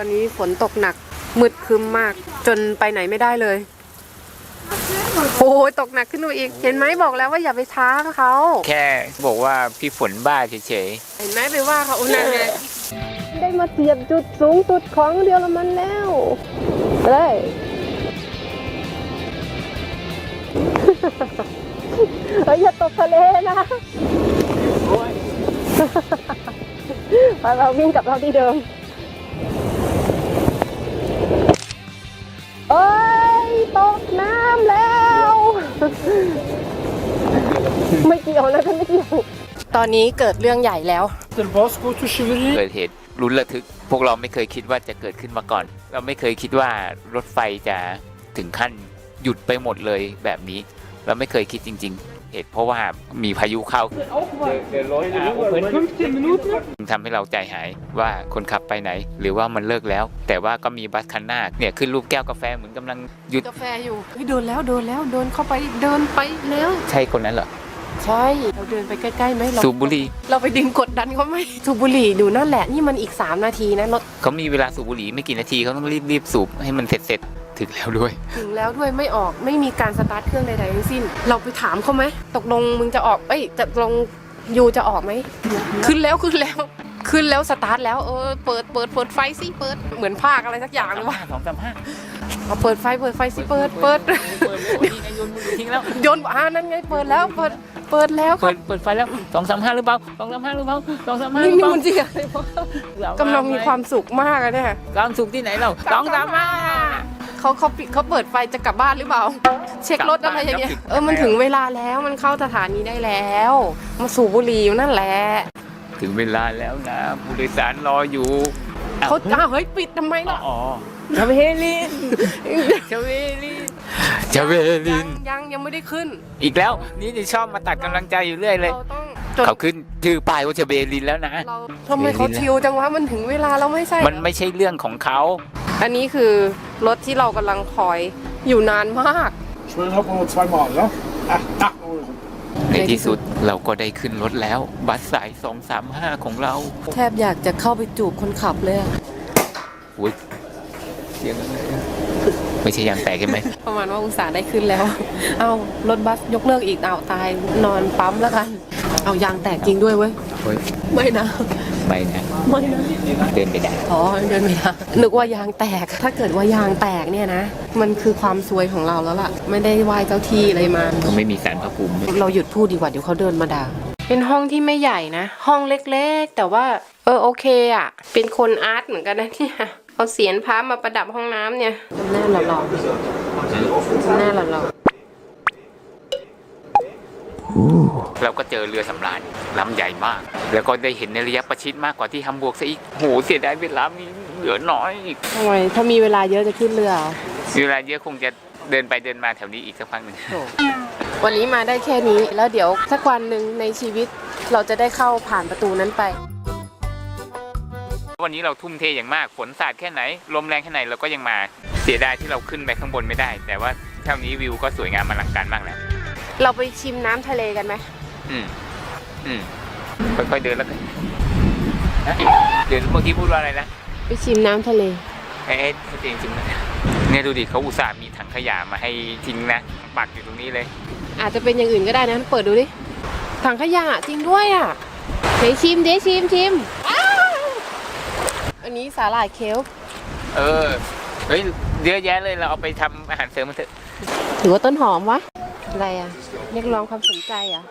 ตอนนี้ฝนตกหนักมืดครึ้มมาก จนไปไหนไม่ได้เลย โอ้ยตกหนักขึ้นมาอีก เห็นไหมบอกแล้วว่าอย่าไปท้าเขาแค่บอกว่าพี่ฝนบ้าเฉยเห็นไหมไปว่าเขานั่นไงได้มาเทียบจุดสูงสุดของเดียวละมันแล้วเลย เฮ้ยอย่าตกทะเลนะไปเราวิ่งกลับเราที่เดิม ตกน้ำแล้ว ไม่เกี่ยวนะท่านไม่เกี่ยว ตอนนี้เกิดเรื่องใหญ่แล้ว El Bosco to ๆ Chiviri. เกิดเหตุรุนระทึก พวกเราไม่เคยคิดว่าจะเกิดขึ้นมาก่อน เราไม่เคยคิดว่ารถไฟจะถึงขั้นหยุดไปหมดเลยแบบนี้ เราไม่เคยคิดจริง ๆ เหตุเพราะว่ามีพายุเข้า15 Minuten. ทำให้เราใจหายว่าคนขับไปไหน หรือว่ามันเลิกแล้ว แต่ว่าก็มีบัสคันหน้าเนี่ยขึ้นรูปแก้วกาแฟเหมือนกำลังหยุดกาแฟอยู่เฮ้ยโดนแล้วโดนแล้วโดนเข้าไปเดินไปแล้วใช่คนนั้นเหรอใช่เราเดินไปใกล้ๆไหมเราสูบบุหรี่เราไปดึงกดดันเขาไหมสูบบุหรี่ดูนั่นแหละนี่มันอีก 3 นาทีนะรถเขามีเวลาสูบบุหรี่ไม่กี่นาทีเขาต้องรีบรีบๆสูบให้มันเสร็จเสร็จๆ ถึงแล้วด้วย ถึงแล้วด้วยไม่ออกไม่มีการสตาร์ทเครื่องใดๆทั้งสิ้น เราไปถามเขาไหมตกลงมึงจะออกเอ้ยตกลงยูจะออกไหมขึ้นแล้วขึ้นแล้ว ขึ้นแล้วสตาร์ทแล้วเออเปิดเปิดเปิดไฟสิเปิดเหมือนภาคอะไรสักอย่างหรือว่าสองสามห้าเอาเปิดไฟเปิดไฟสิเปิดเปิดเปิดเลยโยนมือทิ้งแล้วโยนอ่านั่นไงเปิดแล้วเปิดเปิดแล้วคเปิรับดเปิดไฟแล้วสองสามห้าหรือเปล่าสองสามห้าหรือเปล่าสองสามห้าหนี่รือเปนี่ล่ามันจริงอะไรวะกำลังมีความสุขมากอะเนี่ยความสุขที่ไหนเราสองสามห้า เขาเขาปิดเขาเปิดไฟจะกลับบ้านหรือเปล่า เช็ครถอะไรอย่างเงี้ยเออมันถึงเวลาแล้วมันเข้าสถานีได้แล้ว มาสูบบุหรี่อยู่นั่นแหละ ถึงเวลาแล้วนะผู้โดยสารรออยู่เขาอ้าวเฮ้ยปิดทำไมล่ะอ๋อชาเวลินเจเวลินเจเวลิยันงยังยังไม่ได้ขึ้น อีกแล้ว นี่นี่ชอบมาตัดกำลังใจอยู่เรื่อยเลยเราต้องจนเขาขึ้นชื่อป้ายว่าเจเวลินแล้วนะเราทำไมเขาชิวจังวะมันถึงเวลาเราไม่ใช่ มันไม่ใช่เรื่องของเขา อันนี้คือรถที่เรากำลังคอยอยู่นานมาก12,500 Euro zweimal, ja? 8, 8 Euro. ในที่สุดเราก็ได้ขึ้นรถแล้ว บัสสาย 235 ของเราแทบอยากจะเข้าไปจูบคนขับเลยอะอุ้ยเสียงอะไรอะไม่ใช่ยางแตกใช่ไหม ประมาณว่าอุตส่าห์ได้ขึ้นแล้ว เอารถบัสยกเลิกอีกเอาตายนอนปั๊มแล้วกัน เอายางแตกจริงด้วยเว้ย เฮ้ยไม่นะ ไม่นะ ไม่นะ เดินไปได้อ๋อ เดินไม่ได้นึกว่ายางแตก ถ้าเกิดว่ายางแตกเนี่ยนะ มันคือความซวยของเราแล้วล่ะ ไม่ได้ไหว้เจ้าที่อะไรมา เขาไม่มีสารพระภูมิด้วยเราหยุดพูดดีกว่าเดี๋ยวเขาเดินมาด่า เป็นห้องที่ไม่ใหญ่นะ ห้องเล็กๆ แต่ว่า เออโอเคอะ เป็นคนอาร์ตเหมือนกันนะเนี่ยเอาเสียนพระมาประดับห้องน้ำเนี่ยหน้าหล่อๆหน้าหล่อ เราก็เจอเรือสำราญลำใหญ่มาก แล้วก็ได้เห็นในระยะประชิดมากกว่าที่ฮัมบวร์กซะอีกโหเสียดายเวลามีเหลือน้อยอีกๆทำไมถ้ามีเวลาเยอะจะขึ้นเรือเหรอมีเวลาเยอะคงจะเดินไปเดินมาแถวนี้อีกสักพักหนึ่งโถ่วันนี้มาได้แค่นี้แล้วเดี๋ยวสักวันหนึ่งในชีวิตเราจะได้เข้าผ่านประตูนั้นไป วันนี้เราทุ่มเทอย่างมากฝนสาดแค่ไหนลมแรงแค่ไหนเราก็ยังมาเสียดายที่เราขึ้นไปข้างบนไม่ได้ แต่ว่าเท่านี้วิวก็สวยงามอลังการมากแล้วเราไปชิมน้ำทะเลกันไหม อืมอืมค่อยๆเดินแล้วกันฮะเดินเมื่อกี้พูดว่าอะไรนะไปชิมน้ำทะเลเอ๊ะให้จริงจริงๆนะเนี่ยดูดิเขาอุตส่าห์มีถังขยะมาให้ทิ้งนะปักอยู่ตรงนี้เลย อาจจะเป็นอย่างอื่นก็ได้นะเปิดดูดิถังขยะจริงด้วยอะไหนชิมดิชิมชิมอ้าวอันนี้สาหร่ายเคลเออเฮ้ยเยอะแยะเลยเราเอาไปทำอาหารเสริมมันเถอะ หรือว่าต้นหอมวะอะไรอะเรียกร้องความสนใจเหรอะ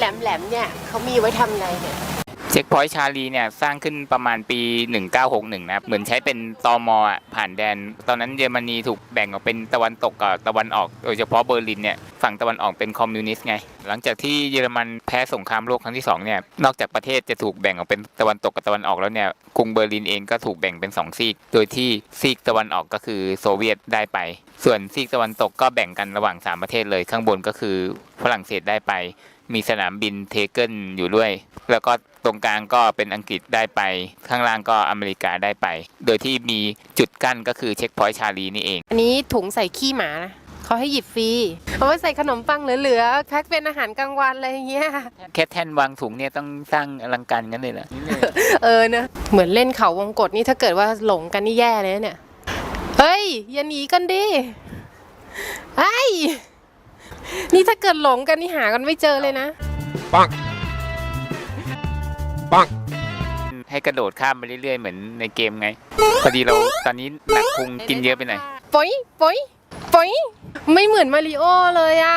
แหลมๆเนี่ยเขามีไว้ทำอะไรเนี่ย เช็คพอยต์ชาลีเนี่ยสร้างขึ้นประมาณปี 1961 นะครับ เหมือนใช้เป็นตอมอะผ่านแดน ตอนนั้นเยอรมนีถูกแบ่งออกเป็นตะวันตกกับตะวันออก โดยเฉพาะเบอร์ลินเนี่ยฝั่งตะวันออกเป็นคอมมิวนิสต์ไง หลังจากที่เยอรมันแพ้สงครามโลกครั้งที่สองเนี่ยนอกจากประเทศจะถูกแบ่งออกเป็นตะวันตกกับตะวันออกแล้วเนี่ยกรุงเบอร์ลินเองก็ถูกแบ่งเป็นสองซีก โดยที่ซีกตะวันออกก็คือโซเวียตได้ไป ส่วนซีกตะวันตกก็แบ่งกันระหว่างสามประเทศเลยข้างบนก็คือฝรั่งเศสได้ไป มีสนามบินเทเกิลอยู่ด้วย แล้วก็ตรงกลางก็เป็นอังกฤษได้ไป ข้างล่างก็อเมริกาได้ไป โดยที่มีจุดกั้นก็คือเช็คพอยต์ชาลีนี่เอง อันนี้ถุงใส่ขี้หมานะเขเขาให้หยิบฟรีเอาไว้ใส่ขนมปังเหลือๆแพ็คเป็นอาหารกลางวันอะไรอย่างเงี้ย แค่แท่นวางถุงเนี่ยต้องสร้างอลังการงั้นเลยเหรอเออเนอะเหมือนเล่นเขาวงกฏนี่ถ้าเกิดว่าหลงกันนี่แย่เลยนะเนี่ย เฮ้ยอย่าหนีกันดิไอ้ย นี่ถ้าเกิดหลงกันนี่หากันไม่เจอเลยนะให้กระโดดข้ามไปเรื่อยๆ เหมือนในเกมไง พอดีเราตอนนี้หนักพุงกินเยอะไปหน่อยปุ๋ยปุ๋ยปุ๋ยไม่เหมือนมาริโอเลยอะ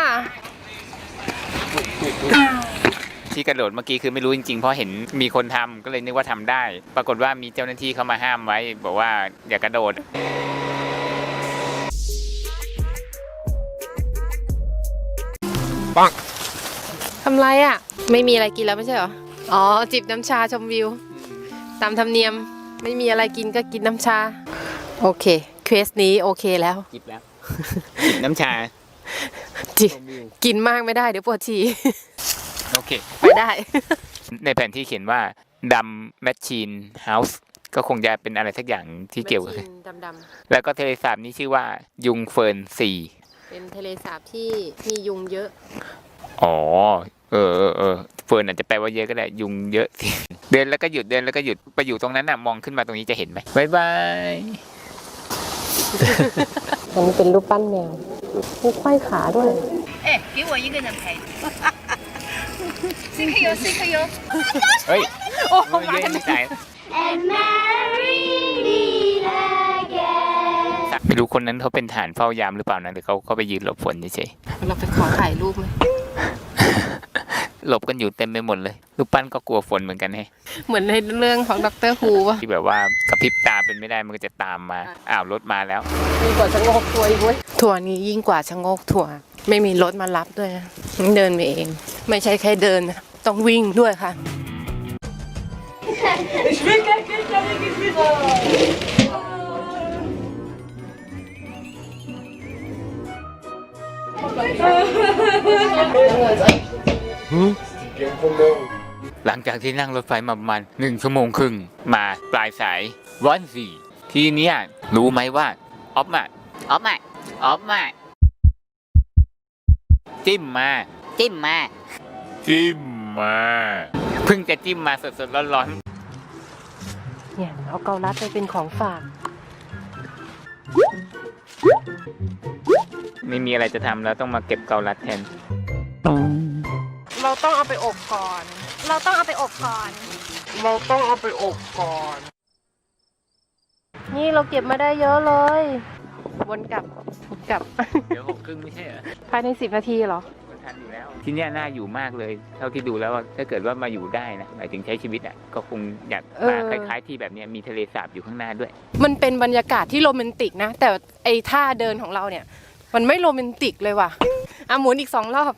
ที่กระโดดเมื่อกี้คือไม่รู้จริงๆ เพราะเห็นมีคนทำก็เลยนึกว่าทำได้ ปรากฏว่ามีเจ้าหน้าที่เข้ามาห้ามไว้ บอกว่าอย่ากระโดด ทำไรอะ ไม่มีอะไรกินแล้วไม่ใช่เหรอ อ๋อ จิบน้ำชาชมวิว ตามธรรมเนียม ไม่มีอะไรกินก็กินน้ำชา โอเค เควสนี้โอเคแล้ว จิบแล้ว จิบน้ำชา จิกินมากไม่ได้เดี๋ยวปวดฉี่ โอเค ไปได้ ในแผนที่เขียนว่าดำแมชชีนเฮาส์ก็คงจะเป็นอะไรสักอย่างที่เกี่ยวกับดำดแล้วก็ทะเลสาบนี้ชื่อว่ายุงเฟิร์นซีำ เป็นทะเลสาบที่มียุงเยอะ อ๋อ เออเออเออเฟิร์นอาจจะแปลว่าเยอะก็ได้ ยุงเยอะสิ เดินแล้วก็หยุดเดินแล้วก็หยุดไปอยู่ตรงนั้นน่ะมองขึ้นมาตรงนี้จะเห็นไหมบายบาย อันนี้เป็นรูปปั้นแมวมีไขว้ขาด้วย 哎，给我一个人拍。CK 油，CK 油。 เฮ้ยโอ้ยเย็นใจ and married again. ไม่รู้คนนั้นเขาเป็นฐานเฝ้ายามหรือเปล่านะหรือเขาเขาไปยืนหลบฝนเฉยเราไปขอถ่ายรูปไหมๆหลบกันอยู่เต็มไปหมดเลยรูปปั้นก็กลัวฝนเหมือนกันแฮะเหมือนในเรื่องของดรฮูป่ะที่แบบว่ากระพริบตาเป็นไม่ได้มันก็จะตามมาอ้าวรถมาแล้วยิ่งกว่าชะโงกทัวร์อีกเว้ยทัวร์นี้ยิ่งกว่าชะโงกทัวร์ไม่มีรถมารับด้วยนะต้องเดินไปเอง ไม่ใช่แค่เดินนะต้องวิ่งด้วยค่ะ หลังจากที่นั่งรถไฟมาประมาณหนึ่งชั่วโมงครึ่ง มาปลายสายวันสี่ทีเนี้ยรู้ไหมว่าออฟมาออฟมาออฟมาจิ้มมา จิ้มมา จิ้มมาเพิ่งจะจิ้มมาสดๆร้อนเนี่ยเอาเกาลัดไปเป็นของฝากๆ ไม่มีอะไรจะทำแล้วต้องมาเก็บเกาลัดแทน เราต้องเอาไปอบก่อน เราต้องเอาไปอบก่อน เราต้องเอาไปอบก่อน นี่เราเก็บมาได้เยอะเลย วนกลับวนกลับ เดี๋ยวหกครึ่งไม่ใช่เหรอภายในสิบนาทีเหรอทันอยู่แล้วที่เนี้ยน่าอยู่มากเลย เท่าที่ดูแล้วอะถ้าเกิดว่ามาอยู่ได้นะหมายถึงใช้ชีวิตอะก็คงอยากมาเอคอ ล้ายๆที่แบบเนี้ยมีทะเลสาบอยู่ข้างหน้าด้วย มันเป็นบรรยากาศที่โรแมนติกนะ แต่ไอ้ท่าเดินของเราเนี่ย มันไม่โรแมนติกเลยว่ะอะหมุนอีกสองรอบ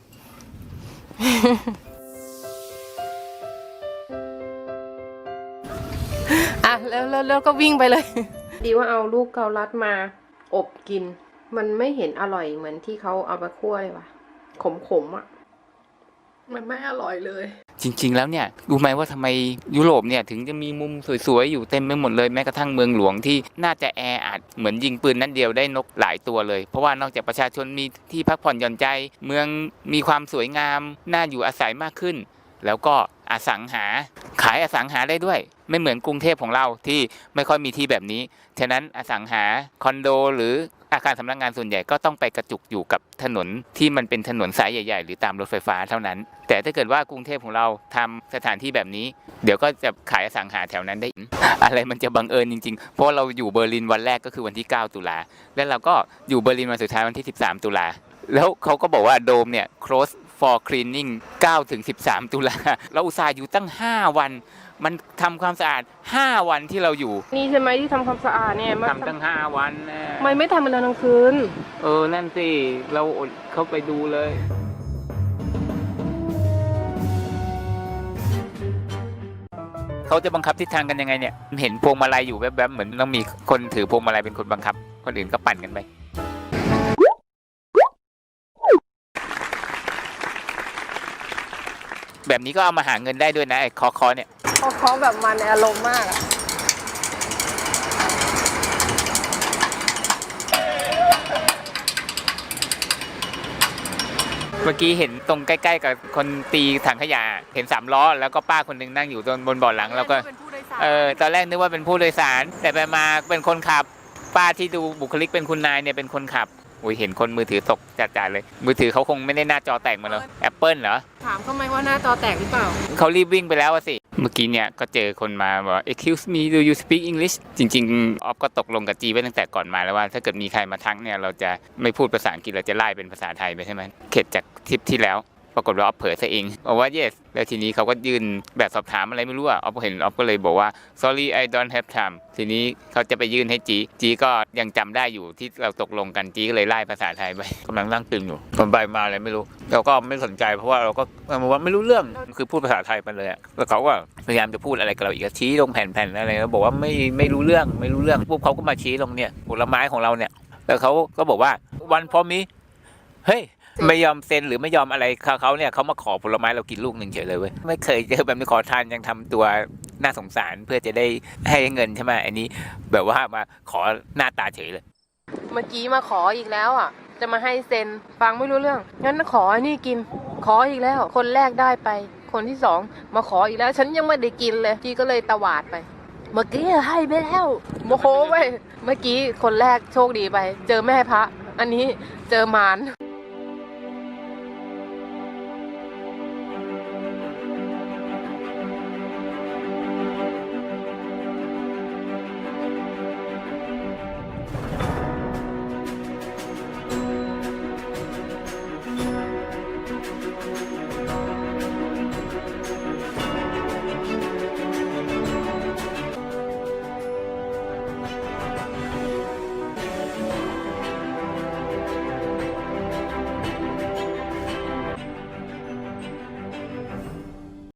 อะแล้วแล้วแล้วก็วิ่งไปเลย ดีว่าเอาลูกเกาลัดมา อบกิน มันไม่เห็นอร่อยเหมือนที่เขาเอาไปคั่วเลยว่ะ ขมๆอะ มันไม่อร่อยเลย จริง ๆ แล้วเนี่ยรู้ไหมว่าทำไมยุโรปเนี่ยถึงจะมีมุมสวยๆ อยู่เต็มไปหมดเลยแม้กระทั่งเมืองหลวงที่น่าจะแออัดเหมือนยิงปืนนัดเดียวได้นกหลายตัวเลย เพราะว่านอกจากประชาชนมีที่พักผ่อนหย่อนใจ เมืองมีความสวยงาม น่าอยู่อาศัยมากขึ้น แล้วก็อสังหาขายอสังหาได้ด้วย ไม่เหมือนกรุงเทพของเราที่ไม่ค่อยมีที่แบบนี้ ฉะนั้นอสังหาคอนโดหรือ อาคารสำนักงานส่วนใหญ่ก็ต้องไปกระจุกอยู่กับถนนที่มันเป็นถนนสายใหญ่ ๆ หรือตามรถไฟฟ้าเท่านั้น แต่ถ้าเกิดว่ากรุงเทพของเราทำสถานที่แบบนี้ เดี๋ยวก็จะขายสังหาแถวนั้นได้ อะไรมันจะบังเอิญจริง ๆ เพราะเราอยู่เบอร์ลินวันแรกก็คือวันที่ 9 ตุลาแล้วเราก็อยู่เบอร์ลินวันสุดท้ายวันที่ 13 ตุลาแล้วเขาก็บอกว่าโดมเนี่ย close for cleaning 9ถึง13 ตุลาเราอุตส่าห์อยู่ตั้ง 5 วัน มันทำความสะอาด 5 วันที่เราอยู่นี่ใช่ไหมที่ทำความสะอาดเนี่ยมันทำตั้ง 5 วันนะทำไมไม่ทำมันตอนกลางคืน เออ นั่นสิ เราอดเข้าไปดูเลย เขาจะบังคับทิศทางกันยังไงเนี่ย เห็นพวงมาลัยอยู่แวบๆ เหมือนต้องมีคนถือพวงมาลัยเป็นคนบังคับ คนอื่นก็ปั่นกันไป แบบนี้ก็เอามาหาเงินได้ด้วยนะไอ้คอคอเนี่ย เขาเขาแบบมันในอารมณ์มากอะเมื่อกี้เห็นตรงใกล้ ๆ กับคนตีถังขยะเห็นสามล้อ แล้วก็ป้าคนหนึงนั่งอยู่ตรงบนเบาะหลังแล้วก็เป็นผู้โดยสารเออตอนแรกนึกว่าเป็นผู้โดยสาร แต่ไปมาเป็นคนขับ ป้าที่ดูบุคลิกเป็นคุณนายเนี่ยเป็นคนขับอุ้ยเห็นคนมือถือตกจัดๆเลย มือถือเขาคงไม่ได้หน้าจอแตกมาแล้วแอปเปิลเหรอถามเขาไหมว่าหน้าจอแตกหรือเปล่า เขารีบวิ่งไปแล้วอะสิ เมื่อกี้เนี่ยก็เจอคนมาบอก excuse me do you speak English จริงๆออฟก็ตกลงกับจีไว้ตั้งแต่ก่อนมาแล้วว่า ถ้าเกิดมีใครมาทักเนี่ยเราจะไม่พูดภาษาอังกฤษเราจะไล่เป็นภาษาไทยไปใช่ไหมเข็ดจากทริปที่แล้ว ปรากฏว่าออฟเผยซะเองบอกว่า yes แล้วทีนี้เขาก็ยื่นแบบสอบถามอะไรไม่รู้อะออฟเห็นออฟก็เลยบอกว่า sorry I don't have time ทีนี้เขาจะไปยื่นให้จีจีก็ยังจำได้อยู่ที่เราตกลงกันจีก็เลยไล่ภาษาไทยไปกำลังนั่งตื่นอยู่คนใบมาอะไรไม่รู้เราก็ไม่สนใจเพราะว่าเราก็บอกว่าไม่รู้เรื่องคือพูดภาษาไทยไปเลยแล้วเขาก็พยายามจะพูดอะไรกับเราอีกชี้ลงแผ่นๆอะไรแล้วบอกว่าไม่ไม่รู้เรื่องไม่รู้เรื่องปุ๊บเขาก็มาชี้ลงเนี่ยผลไม้ของเราเนี่ยแล้วเขาก็บอกว่าวันพอมีเฮ้ย ไม่ยอมเซ็นหรือไม่ยอมอะไรเขาเขาเนี่ยเขามาขอผลไม้เรากินลูกหนึ่งเฉยเลยเว้ยไม่เคยเจอแบบนี้ขอทานยังทำตัวน่าสงสารเพื่อจะได้ให้เงินใช่ไหมอันนี้แบบว่ามาขอหน้าตาเฉยเลย เมื่อกี้มาขออีกแล้วอะ จะมาให้เซ็นฟังไม่รู้เรื่อง งั้นขออันนี้กิน ขออีกแล้ว คนแรกได้ไป คนที่สองมาขออีกแล้ว ฉันยังไม่ได้กินเลยจีก็เลยตวาดไป เมื่อกี้ให้ไปแล้วโมโหไปเมื่อกี้คนแรกโชคดีไป เจอแม่พระ อันนี้เจอมาร